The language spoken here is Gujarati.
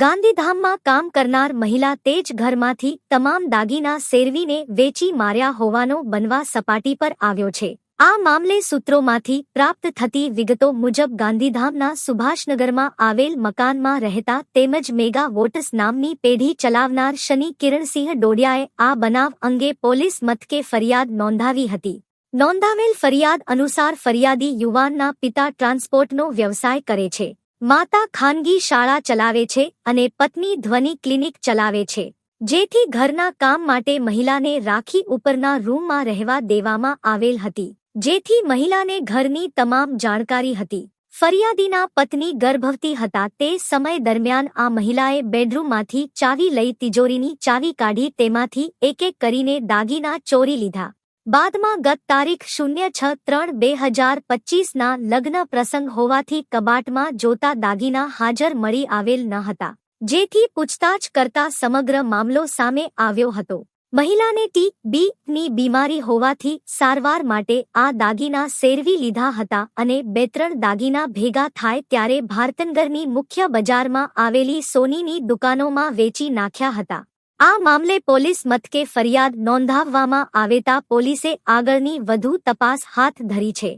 ગાંધીધામમાં કામ કરનાર મહિલા તે જ ઘરમાંથી તમામ દાગીના સેરવીને વેચી માર્યા હોવાનો બનવા સપાટી પર આવ્યો છે. આ મામલે સૂત્રોમાંથી પ્રાપ્ત થતી વિગતો મુજબ ગાંધીધામના સુભાષનગરમાં આવેલ મકાનમાં રહેતા તેમજ મેગા વોટસ નામની પેઢી ચલાવનાર શનિ કિરણસિંહ ડોડિયાએ આ બનાવ અંગે પોલીસ મથકે ફરિયાદ નોંધાવી હતી. નોંધાવેલ ફરિયાદ અનુસાર ફરિયાદી યુવાનના પિતા ટ્રાન્સપોર્ટનો વ્યવસાય કરે છે. માતા ખાનગી શાળા ચલાવે છે અને પત્ની ધ્વનિ ક્લિનિક ચલાવે છે, જેથી ઘરના કામ માટે મહિલાને રાખી ઉપરના રૂમમાં રહેવા દેવામાં આવેલ હતી, જેથી મહિલાને ઘરની તમામ જાણકારી હતી. ફરિયાદીના પત્ની ગર્ભવતી હતા તે સમય દરમિયાન આ મહિલાએ બેડરૂમમાંથી ચાવી લઈ તિજોરીની ચાવી કાઢી તેમાંથી એક એક કરીને દાગીના ચોરી લીધા. બાદમાં ગત તારીખ શૂન્ય છ ત્રણ બે હજાર પચીસના લગ્ન પ્રસંગ હોવાથી કબાટમાં જોતા દાગીના હાજર મળી આવેલ ન હતા, જેથી પૂછતાછ કરતા સમગ્ર મામલો સામે આવ્યો હતો. મહિલાને ટી બી ની બીમારી હોવાથી સારવાર માટે આ દાગીના સેરવી લીધા હતા અને બે ત્રણ દાગીના ભેગા થાય ત્યારે ભારતનગરની મુખ્ય બજારમાં આવેલી સોનીની દુકાનોમાં વેચી નાખ્યા હતા. આ મામલે પોલીસ મથકે ફરિયાદ નોંધાવવામાં આવેતા પોલીસે આગળની વધુ તપાસ હાથ ધરી છે.